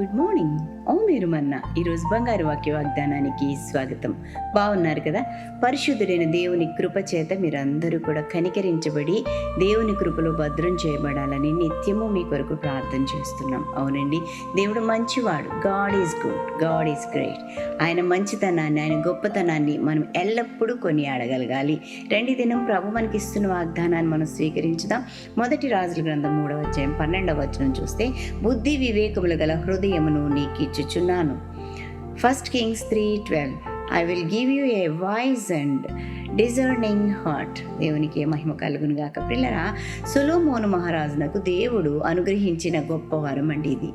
Lord good morning ఓ మీరు మన్న ఈరోజు బంగారు వాక్య వాగ్దానానికి స్వాగతం. బాగున్నారు కదా? పరిశుద్ధుడైన దేవుని కృప చేత మీరందరూ కూడా కనికరించబడి దేవుని కృపలో భద్రం చేయబడాలని నిత్యము మీ కొరకు ప్రార్థన చేస్తున్నాం. అవునండి. దేవుడు మంచివాడు. God is good God is great ఆయన మంచితనాన్ని ఆయన గొప్పతనాన్ని మనం ఎల్లప్పుడూ కొని అడగలగాలి రెండు దినం ప్రభు మనకి ఇస్తున్న వాగ్దానాన్ని మనం స్వీకరించుదాం. మొదటి రాజుల గ్రంథం మూడవ అధ్యాయం పన్నెండవ వచనం చూస్తే బుద్ధి వివేకములు గల హృదయమును నీకు ఇచ్చుచున్నాను first Kings three twelve I will give you a voice and discerning heart దేవునికి మహిమ కలుగును గాక. పిల్లరా సొలోమోను మహారాజునకు దేవుడు అనుగ్రహించిన గొప్ప వరం అండి ఇది.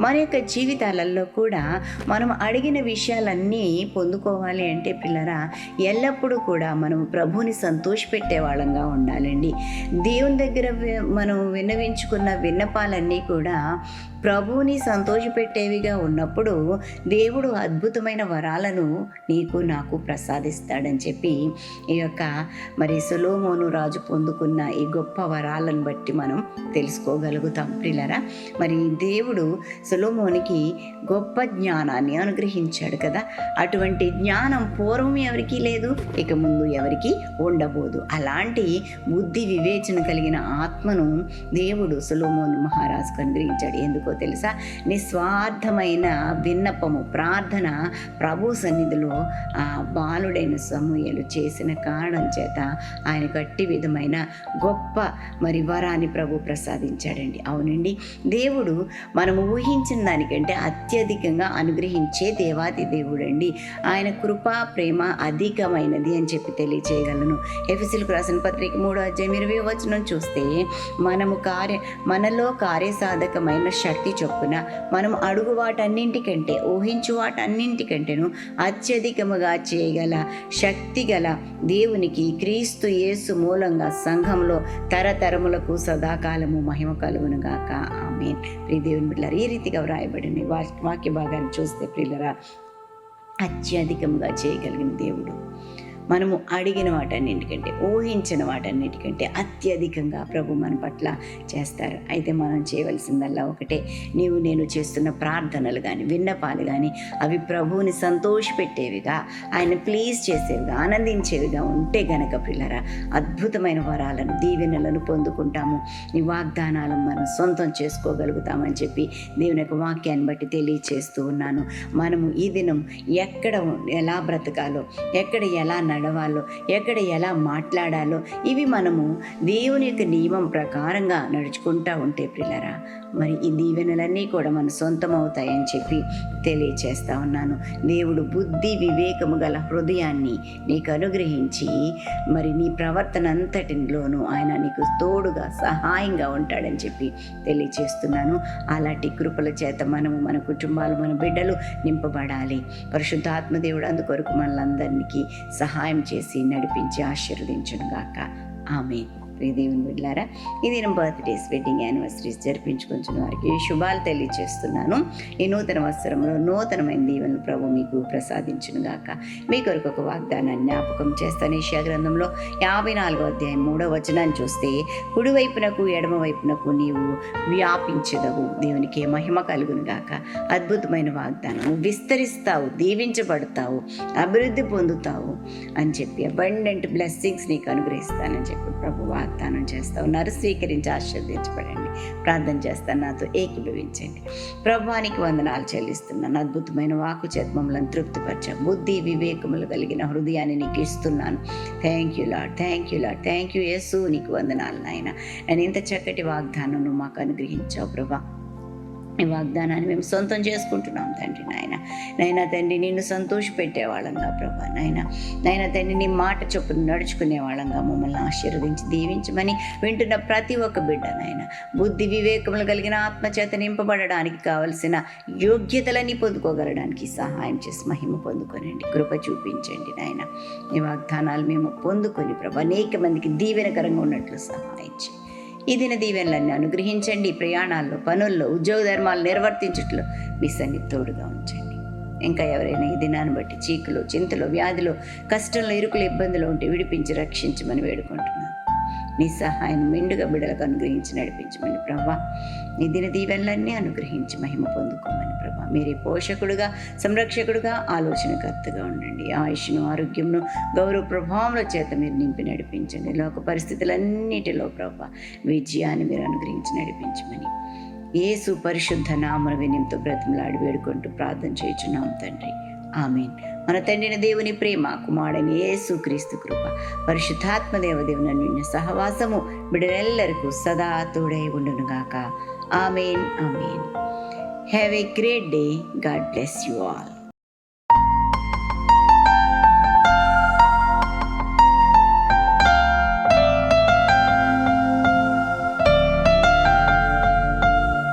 మన యొక్క జీవితాలలో కూడా మనం అడిగిన విషయాలన్నీ పొందుకోవాలి అంటే పిల్లరా ఎల్లప్పుడూ కూడా మనం ప్రభుని సంతోషపెట్టే వాళ్ళంగా ఉండాలండి. దేవుని దగ్గర మనం విన్నవించుకున్న విన్నపాలన్నీ కూడా ప్రభువుని సంతోషపెట్టేవిగా ఉన్నప్పుడు దేవుడు అద్భుతమైన వరాలను నీకు నాకు ప్రసాదిస్తాడని చెప్పి ఈ యొక్క మరి సులోమోను రాజు పొందుకున్న ఈ గొప్ప వరాలను బట్టి మనం తెలుసుకోగలుగుతాం పిల్లరా. మరి దేవుడు సులోమోనికి గొప్ప జ్ఞానాన్ని అనుగ్రహించాడు కదా. అటువంటి జ్ఞానం పూర్వం ఎవరికీ లేదు ఇక ముందు ఎవరికి ఉండబోదు. అలాంటి బుద్ధి వివేచన కలిగిన ఆత్మను దేవుడు సులోమోని మహారాజుకు అనుగ్రహించాడు. ఎందుకో తెలుసా? నిస్వార్థమైన విన్నపము ప్రార్థన ప్రభు సన్నిధిలో ఆ బాలుడైన సమూహలు చేసిన కారణం చేత ఆయన గట్టి విధమైన గొప్ప మరి వరాన్ని ప్రభు ప్రసాదించాడండి. అవునండి. దేవుడు మనము ఊహించిన దానికంటే అత్యధికంగా అనుగ్రహించే దేవాది దేవుడండి. ఆయన కృప ప్రేమ అధికమైనది అని చెప్పి తెలియచేయగలను. ఎఫ్ఎస్ఎల్కు రాసిన పత్రిక మూడో అధ్యాయం ఇరవై వచనం చూస్తే మనము కార్య మనలో కార్యసాధకమైన శక్తి చొప్పున మనం అడుగు వాటన్నింటికంటే ఊహించు వాటన్నింటికంటేను అత్యధికముగా చేయగల శక్తి గల దేవునికి క్రీస్తు యేసు మూలంగా సంఘంలో తరతరములకు సదాకాలము మహిమ కలుగునుగాక. ఆమె ప్రియ దేవుని బిడ్డలారా ఈ రీతిగా వ్రాయబడిన వా- వాక్య భాగాన్ని చూస్తే ప్రియులరా అత్యధికంగా చేయగలిగిన దేవుడు. మనము అడిగిన వాటన్నింటికంటే ఊహించిన వాటన్నిటికంటే అత్యధికంగా ప్రభు మన పట్ల చేస్తారు. అయితే మనం చేయవలసిందల్లా ఒకటే. నీవు నేను చేస్తున్న ప్రార్థనలు కానీ విన్నపాలు కానీ అవి ప్రభువుని సంతోషపెట్టేవిగా ఆయన ప్లీజ్ చేసేవిగా ఆనందించేవిగా ఉంటే గనక పిల్లరా అద్భుతమైన వరాలను దీవెనలను పొందుకుంటాము. నీ వాగ్దానాలను మనం సొంతం చేసుకోగలుగుతామని చెప్పి దేవుని యొక్క వాక్యాన్ని బట్టి తెలియచేస్తూ ఉన్నాను. మనము ఈ దినం ఎక్కడ ఎలా బ్రతకాలో ఎక్కడ ఎలా నడవాలో ఎక్కడ ఎలా మాట్లాడాలో ఇవి మనము దేవుని యొక్క నియమం ప్రకారంగా నడుచుకుంటా ఉంటే పిల్లరా మరి ఈ దీవెనలన్నీ కూడా మన సొంతం అవుతాయని చెప్పి తెలియచేస్తా ఉన్నాను. దేవుడు బుద్ధి వివేకము గల హృదయాన్ని నీకు అనుగ్రహించి మరి నీ ప్రవర్తన అంతటిలోనూ ఆయన నీకు తోడుగా సహాయంగా ఉంటాడని చెప్పి తెలియచేస్తున్నాను. అలాంటి కృపల చేత మనము మన కుటుంబాలు మన బిడ్డలు నింపబడాలి. పరిశుద్ధాత్మ దేవుడు అందుకొరకు మనలందరికీ సహాయం చేసి నడిపించి ఆశీర్వదించును గాక ఆమె ప్రియ దేవుని బిడ్డలారా ఈ దినం బర్త్డేస్ వెడ్డింగ్ యానివర్సరీస్ జరిపించుకుంటున్న వారికి శుభాలు తెలియజేస్తున్నాను ఈ నూతన వస్త్రంలో నూతనమైన దీవెనలు ప్రభు మీకు ప్రసాదించును గాక. మీ కొరకు ఒక వాగ్దానాన్ని జ్ఞాపకం చేస్తాను. ఈ గ్రంథంలో యాభై నాలుగో అధ్యాయం మూడో వచనాన్ని చూస్తే కుడివైపునకు ఎడమ వైపునకు నీవు వ్యాపించదవు. దేవునికి మహిమ కలుగును గాక. అద్భుతమైన వాగ్దానం విస్తరిస్తావు దీవించబడతావు అభివృద్ధి పొందుతావు అని చెప్పి అబండెంట్ బ్లెస్సింగ్స్ నీకు అనుగ్రహిస్తానని చెప్పి ప్రభు వాగ్దానం చేస్తా ఉన్నారు. స్వీకరించి ఆశీర్వదించబడండి. ప్రార్థన చేస్తాను నాతో ఏకీభవించండి. ప్రభానికి వందనాలు చెల్లిస్తున్నాను. అద్భుతమైన వాకు చర్మములను తృప్తిపరచ బుద్ధి వివేకములు కలిగిన హృదయాన్ని నీకు ఇస్తున్నాను. Thank you Lord thank you Lord thank you Yesu. నీకు వందనాలు నాయన. నేను ఇంత చక్కటి వాగ్దానం నువ్వు మాకు అనుగ్రహించావు ప్రభా. ఈ వాగ్దానాన్ని మేము సొంతం చేసుకుంటున్నాం తండ్రి నాయన. నైనా తండ్రి నిన్ను సంతోషపెట్టే వాళ్ళంగా ప్రభా. నాయన నైనా తండ్రి నీ మాట చొప్పున నడుచుకునే వాళ్ళంగా మమ్మల్ని ఆశీర్వదించి దీవించమని వింటున్న ప్రతి ఒక్క బిడ్డ నాయన. బుద్ధి వివేకములు కలిగిన ఆత్మచేత నింపబడడానికి కావలసిన యోగ్యతలన్నీ పొందుకోగలడానికి సహాయం చేసి మహిమ పొందుకోనండి. కృప చూపించండి నాయన. ఈ వాగ్దానాలు మేము పొందుకొని ప్రభా అనేక మందికి దీవెనకరంగా ఉన్నట్లు సహాయం ఈ దిన దీవెనలన్నీ అనుగ్రహించండి. ప్రయాణాల్లో పనుల్లో ఉద్యోగ ధర్మాలు నిర్వర్తించట్లో మీ సన్ని తోడుగా ఉంచండి. ఇంకా ఎవరైనా ఈ దినాన్ని బట్టి చీకులు చింతలు వ్యాధులు కష్టంలో ఇరుకులు ఇబ్బందులు ఉంటే విడిపించి రక్షించమని వేడుకుంటున్నాను. నీ సహాయం మెండుగా బిడలకు అనుగ్రహించి నడిపించమని ప్రభా. నీ దిన దీవెనలన్నీ అనుగ్రహించి మహిమ పొందుకోమని ప్రభా. మీరే పోషకుడుగా సంరక్షకుడుగా ఆలోచనకర్తగా ఉండండి. ఆయుష్ను ఆరోగ్యంను గౌరవ ప్రభావంలో చేత మీరు నింపి నడిపించండి. లోక పరిస్థితులన్నిటిలో ప్రభా విజయాన్ని మీరు అనుగ్రహించి నడిపించమని. ఏసు పరిశుద్ధ నామన వినియంతో బ్రతిమలాడి వేడుకుంటూ ప్రార్థన చేయించున్నాం తండ్రి. ఆమెన్. మన తండ్రిన దేవుని ప్రేమ కుమారుడని యేసు క్రీస్తు కృప పరిశుద్ధాత్మ దేవదేవుని నిన్న సహవాసము బిడ్డలెల్లరికూ సదా తోడై ఉండునుగాక. Amen amen. Have a great day God bless you all